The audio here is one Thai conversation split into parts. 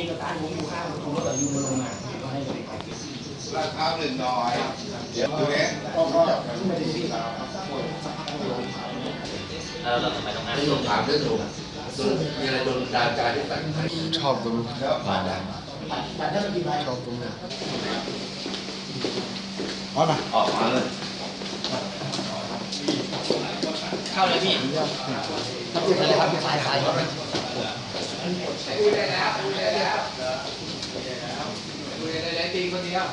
เอกสารผมอยู่ข้างผมรถแต่ยูมาลงมาก็ให้เลยราคาหนึ่งน้อยเดี๋ยวดูเนี่ยพ่อพ่อไม่ได้ที่เราเออเราทำไมต้องอ่านไม่ลงถามด้วยถูกมีอะไรโดนดาใจที่แต่ชอบตรงผ่านได้ชอบตรงนี้ยออกมาเลยเข้าเลยพี่ครับคุณเลยครับสายสาย ครับคุยได้แล้วคุยได้แล้วคุยได้แล้วตีคนเดียว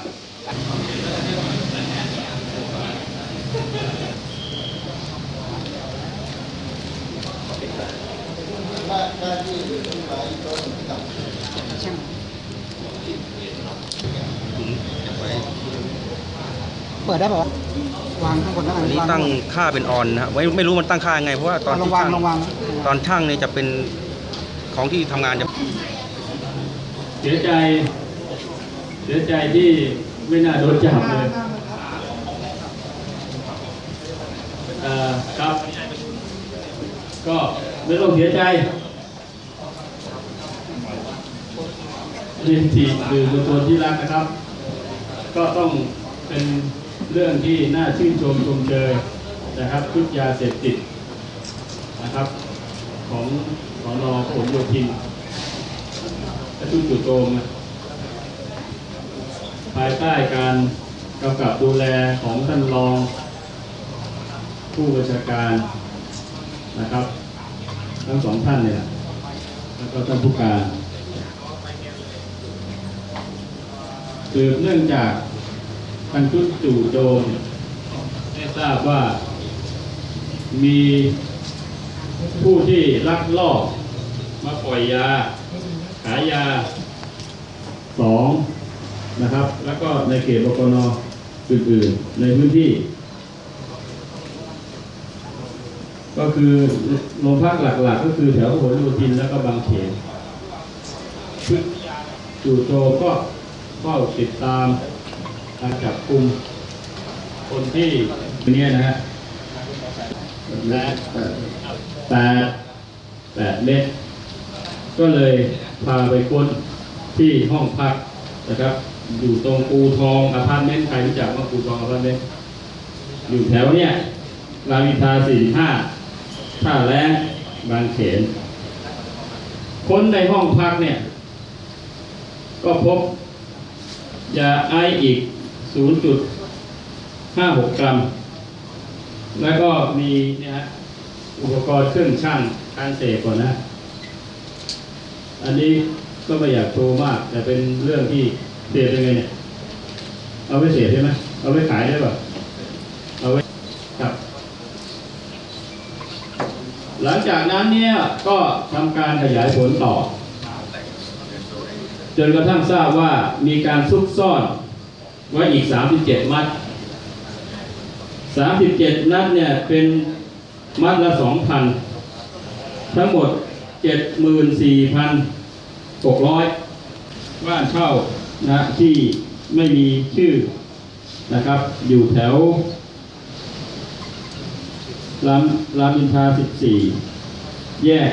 เปิดได้ป่าวะวางข้างบนแล้วกัอันนี้ตั้งค่าเป็นออนนะฮะไม่ไม่รู้มันตั้งค่ายังไงเพราะว่าตอนลองที่วางช่างลองวางตอนช่างเนี่ยจะเป็น ของที่ทำงานจะเสียใจ เสียใจที่ไม่น่าโดนจับเลยครับ ก็ไม่ต้องเสียใจเรียนทีคือบุคคลที่รักนะครับ ก็ต้องเป็นเรื่องที่น่าชื่นชมชมเชยนะครับชุดยาเสพติดนะครับของ อนอผลโยธินและทุกจุดโจมภายใต้การกำกับดูแลของท่านรอง ผู้บัญชาการนะครับ ทั้งสองท่านเนี่ยแล้วก็ท่านผู้การสืบเนื่องจากทางชุดจู่โจมได้ทราบว่ามี ผู้ที่ลักลอบมาปล่อยยา ขายยาสองนะครับ แล้วก็ในเขตบกนอื่นๆในพื้นที่ ก็คือโรงพักหลักๆ ก็คือแถวพหลโยธินแล้วก็บางเขนจู่โจมก็เฝ้าติดตามการจับกลุ่มคนที่เนี้ยนะฮะและ แปดแปดเมตรก็เลยพาไปค้นที่ห้องพักนะครับ อยู่ตรงปูทองอพาร์ตเมนต์ใครรู้จักว่าปูทองอพาร์ตเมนต์อยู่แถวเนี้ยรามอินทรา45ท่าแรงบางเขน ค้นในห้องพักเนี่ย ก็พบยาไออีก 0.56 กรัม แล้วก็มีเนี่ยฮะ อุปกรณ์เครื่องช่างการเสพก่อนนะ อันนี้ก็ไม่อยากโชว์มาก แต่เป็นเรื่องที่เสียยังไงเนี่ย เอาไว้เสียใช่ไหมเอาไว้ขายได้ป่ะเอาไว้ครับ หลังจากนั้นเนี่ยก็ทำการขยายผลต่อ จนกระทั่งทราบว่ามีการซุกซ่อนไว้อีก 37 มัด 37 นัดเนี่ยเป็น มัดละ2,000ทั้งหมด74,600บ้านเช่านะที่ไม่มีชื่อนะครับ อยู่แถวรามรามอินทรา14แยก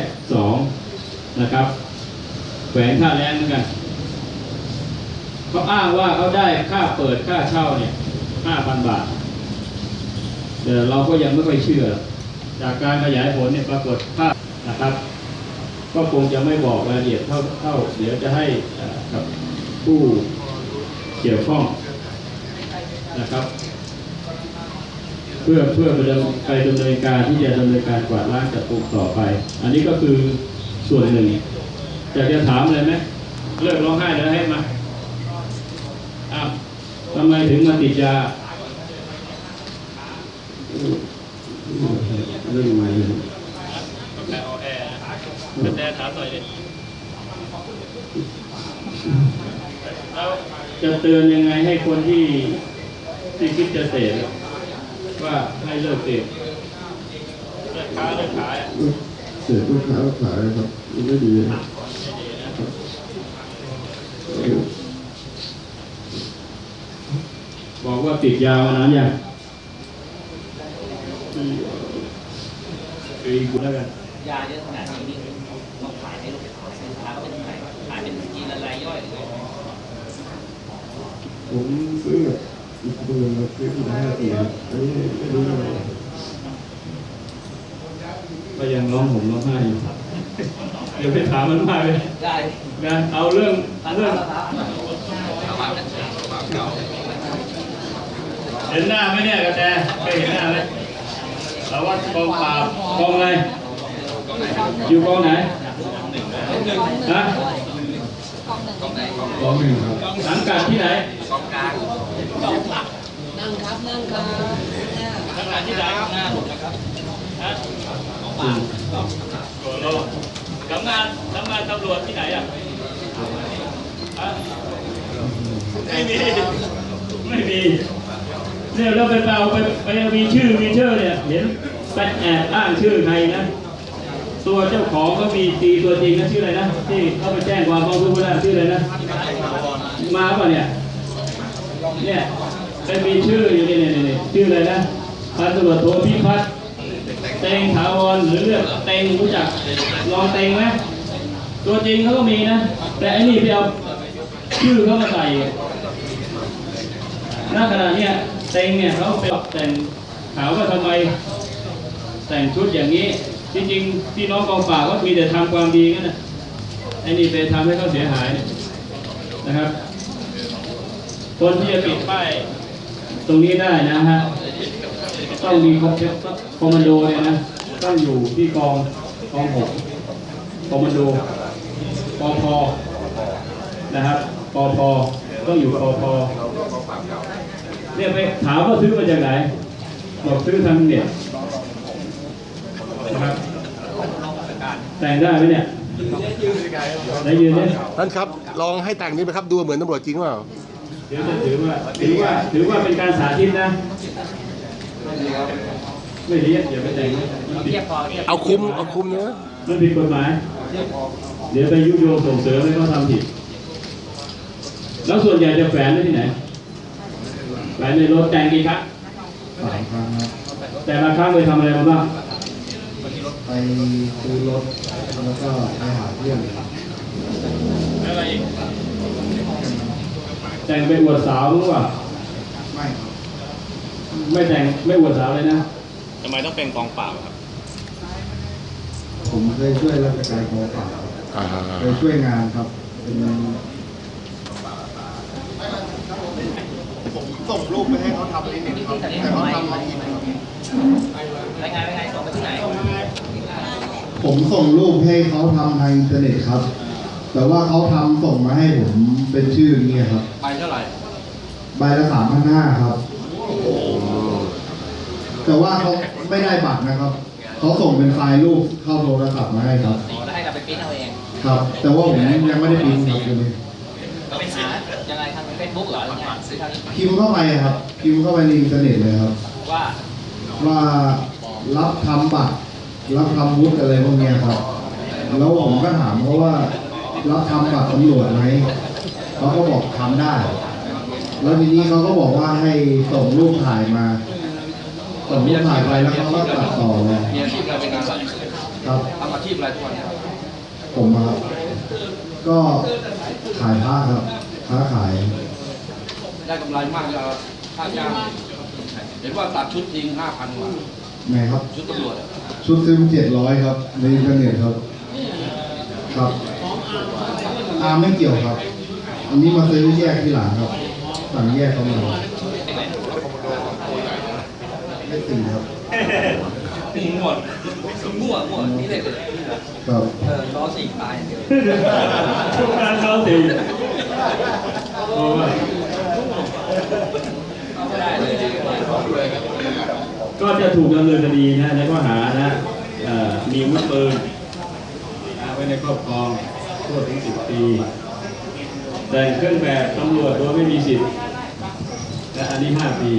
2นะครับแขวงท่าแรงเหมือนกันเขาอ้างว่าเขาได้ค่าเปิดค่าเช่าเนี่ย5,000บาท แต่เราก็ยังไม่ค่อยเชื่อ จากการขยายผลเนี่ยปรากฏภาพนะครับ ก็คงจะไม่บอกรายละเอียดเท่าเท่าเดี๋ยวจะให้กับผู้เกี่ยวข้องนะครับ เพื่อเพื่อไปดำไปดำเนินการที่จะดำเนินการกวาดล้างจับกลุ่มต่อไป อันนี้ก็คือส่วนหนึ่งอยากจะถามอะไรไหมเลิกร้องไห้แล้วให้มาอ้าวทำไมถึงมาติดยา รื่องใหม่เลยแต่ออแอร์แต่ถามหน่อยดิแล้วจะเตือนยังไงให้คนที่ที่คิดจะเสพว่าให้เลิกเสพเลิกค้าเลิกขายอะเสียลูกค้าขายครับไม่ดีครับบอกว่าติดยามานานยัง ปีกูแล้วกันยาเยอะขนาดนี้นี่ต้องขายให้ลูกค้าสินค้าก็เป็นเท่าไหร่ขายเป็นจีนละลายย่อยหรือไงผมซื้อแบบอีกเบอร์มาซื้อที่ห้าปีครับอันนี้ไม่รู้ยังไงก็ยังร้องห่มร้องไห้อยู่เดี๋ยวไปถามมันมากเลยได้นะเอาเรื่องร้านเรื่องค้าร้านค้าเห็นหน้าไหมเนี่ยกระแตเคยเห็นหน้าไหม สารวัตรกองปราบกองอะไรอยู่กองไหนฮะกองหนึ่งสังกัดที่ไหนกองกลางนั่งครับนั่งครับทำงานที่ไหนหน้าผมนะครับฮะกอืมโอ้โหทำงานทำงานตำรวจที่ไหนอะฮะไม่มี ไม่มี เนี่ยเราไปเอาไปไปมีชื่อมีชื่อเนี่ยเห็นไปแอบอ้างชื่อใครนะ ตัวเจ้าของก็มีตีตัวจริงนะชื่ออะไรนะที่เขาไปแจ้งความร้องทุกข์ไว้ชื่ออะไรนะ มาป่ะเนี่ยเนี่ยเป็นมีชื่ออยู่นี่นี่นี่ชื่ออะไรนะพันตำรวจโทพิพัฒน์เตงถาวรหรือเรียกเตงรู้จักลองเตงไหมตัวจริงเขาก็มีนะ แต่อันนี้ไปเอาชื่อเขามาใส่ณขณะเนี้ย เตงเนี่ยเขาไปแต่งถามว่าทำไมแต่งชุดอย่างนี้จริงๆพี่น้องกองปราก็มีแต่ทำความดีกันนะไอ้นี่ไปทำให้เขาเสียหายนะครับ คนที่จะปิดป้ายตรงนี้ได้นะฮะต้องมีคอมคอมมานโดเนี่ยนะต้องอยู่ที่กองกองหกคอมมานโดปอพอนะครับปอพอต้องอยู่ปอพอ เนี่ยไปถามว่าซื้อมาจากไหนบอกซื้อทางเน็ตนะครับแต่งได้ไหมเนี่ยได้ยืนเนี่ยท่านครับ ลองให้แต่งนี้ไหมครับดูเหมือนตำรวจจริงเปล่าเดี๋ยวจะถือว่าถือว่าถือว่าเป็นการสาธิตนะไม่ดีอย่าไปแต่งนะมันผิดเทียบพอเทียบเอาคุมเอาคุมเนื้อมันผิดกฎหมาย เดี๋ยวไปยุโยงส่งเสริมให้เขาทำผิด แล้วส่วนใหญ่จะแฝงไว้ที่ไหน แฝงในรถแต่งกี่ครั้งสามครั้งครับแต่ละครั้งไปทำอะไรมาบ้าง ไปซื้อรถแล้วก็ไปหาเพื่อนอะไรอีกแต่งไปอวดสาวมั้งวะไม่ครับไม่แต่งไม่อวดสาวเลยนะทำไมต้องเป็นกองปราบครับ ผมเคยช่วยราชการกองปราบเคยช่วยงานครับเป็น ผม ส่งรูปไปให้เขาทำนิดนึงครับแต่เขาทำมาอีกนะครับรายงานรายงานส่งไปที่ไหน ผมส่งรูปให้เขาทำทางอินเทอร์เน็ตครับ แต่ว่าเขาทำส่งมาให้ผมเป็นชื่ออย่างเงี้ยครับไปเท่าไหร่ ใบละสามพันห้าครับแต่ว่าเขาไม่ได้บัตรนะครับ เขาส่งเป็นไฟล์รูปเข้าโทรศัพท์มาให้ครับแล้วให้เราไปปริ้นเอาเอง ครับ แต่ว่าผมยังไม่ได้พิมพ์ครับตรงนี้ บุ๊กเหรอหรือไงหรือทางพิมพ์เข้าไปครับ พิมพ์เข้าไปในอินเทอร์เน็ตเลยครับ ว่าว่ารับทำบัตรรับทำวุฒิอะไรพวกเนี้ยครับ แล้วผมก็ถามเขาว่ารับทำบัตรตำรวจไหมเขาก็บอกทำได้ แล้วทีนี้เขาก็บอกว่าให้ส่งรูปถ่ายมาส่งรูปถ่ายไปแล้วเขาก็ตัดต่อเลยมีอาชีพอะไรเป็นงานอะไรครับทำอาชีพอะไรทุกวันนี้ผมอะครับก็ขายผ้าครับค้าขาย ได้กำไรมากจะค่าจ้างเห็นว่าตัดชุดจริงห้าพันกว่าไหนครับ ชุดตำรวจอะชุดซื้อเจ็ดร้อยครับในอินเทอร์เน็ตครับ ครับอาไม่เกี่ยวครับ อันนี้มาซื้อแยกที่หลังครับ สั่งแยกเข้ามาไม่สี่ครับมั่วมั่วมั่วนี่เลยเลยครับเออล้อสี่ตายอย่างเดียวทุกการเขาสิโอ้ย ไม่ได้เลย ก็จะถูกดำเนินคดีนะในข้อหานะมีอาวุธปืนไว้ในครอบครองโทษถึงสิบปีแต่งเครื่องแบบตำรวจโดยไม่มีสิทธิ์และอันนี้ห้าปี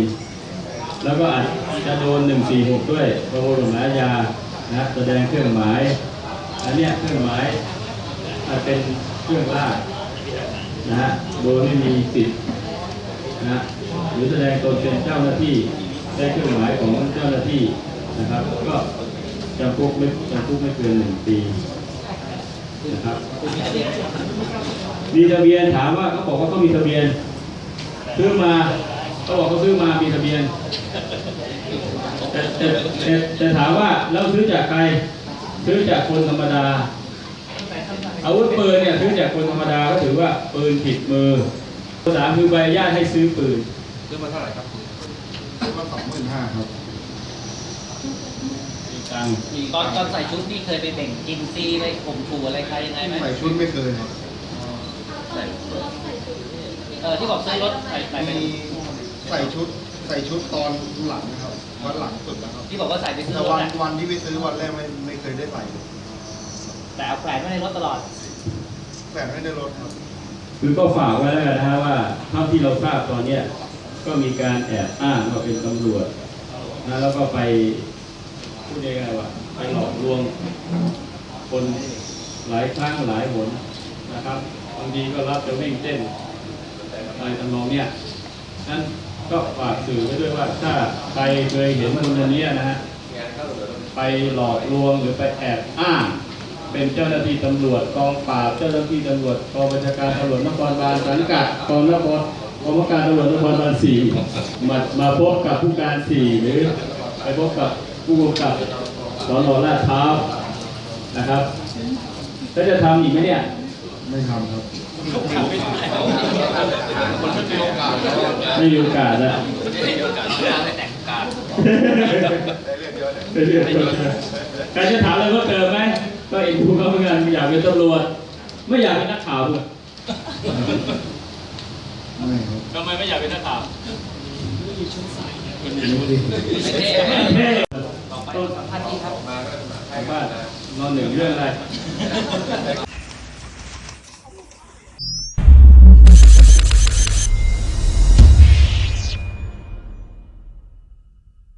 แล้วก็อาจจะโดน146ด้วยประมวลกฎหมายอานะแสดงเครื่องหมาย อันเนี้ยเครื่องหมายอาจเป็นเครื่องราชนะฮะโดยไม่มีสิทธิ์นะ หรือแสดงตนเป็นเจ้าหน้าที่ได้เครื่องหมายของเจ้าหน้าที่นะครับ ก็จำคุกไม่จำคุกไม่เกินหนึ่งปีนะครับมีทะเบียนถามว่าเขาบอกว่าเขามีทะเบียนซื้อมาเขาบอกเขาซื้อมามีทะเบียนแต่แต่แต่แต่ถามว่าเราซื้อจากใครซื้อจากคนธรรมดาอาวุธปืนเนี่ยซื้อจากคนธรรมดาก็ถือว่าปืนผิดมือสามคือใบอนุญาตให้ซื้อปืน ซื้อมาเท่าไหร่ครับซื้อมาสองหมื่นห้าครับมีตังค์ตอนตอนใส่ชุดนี่เคยไปเบ่งกินซีไปข่มขู่อะไรใครยังไงไหมใส่ชุดไม่เคยครับเออที่บอกซื้อรถใส่ใส่ไปมีใส่ชุดใส่ชุดตอนหลังนะครับวันหลังสุดนะครับที่บอกว่าใส่ไปซื้อแต่รถวันอะวันที่ไปซื้อวันแรกไม่ไม่เคยได้ใส่แต่เอาแขวนไว้ในรถตลอดแฝงไม่ได้รถครับคือก็ฝากไว้แล้วกันนะฮะว่าเท่าที่เราทราบตอนเนี้ย ก็มีการแอบอ้างว่าเป็นตำรวจนะแล้วก็ไปพูดยังไงว่าไปหลอกลวงคนหลายครั้งหลายหนนะครับบางทีก็รับจะวิ่งเต้นอะไรทำนองเนี้ยนั้นก็ฝากสื่อไว้ด้วยว่าถ้าใครเคยเห็นคนคนนี้นะฮะไปหลอกลวงหรือไปแอบอ้างเป็นเจ้าหน้าที่ตำรวจกองปราบเจ้าหน้าที่ตำรวจกองบัญชาการตำรวจนครบาลสังกัดกองนคร กองบัญชาการตำรวจนครบาลสี่มามาพบกับผู้การสี่หรือไปพบกับผู้กำกับสอนอลาดพร้าวนะครับแล้วจะทำอีกไหมเนี่ย ไม่ทำครับ ไม่มีโอกาสแล้วไม่ได้แต่งการได้เรียนเยอะใครจะถามอะไรเพิ่มเติมไหมก็เอ็นดูเขาเหมือนกันอยากเป็นตำรวจไม่อยากเป็นนักข่าวด้วย ไม่ครับทำไมไม่อยากเป็นนักข่าวไม่ดีเท่ต่อไปสัมภาษณ์ที่ครับบ้านนอนหนึ่งเรื่องอะไรเ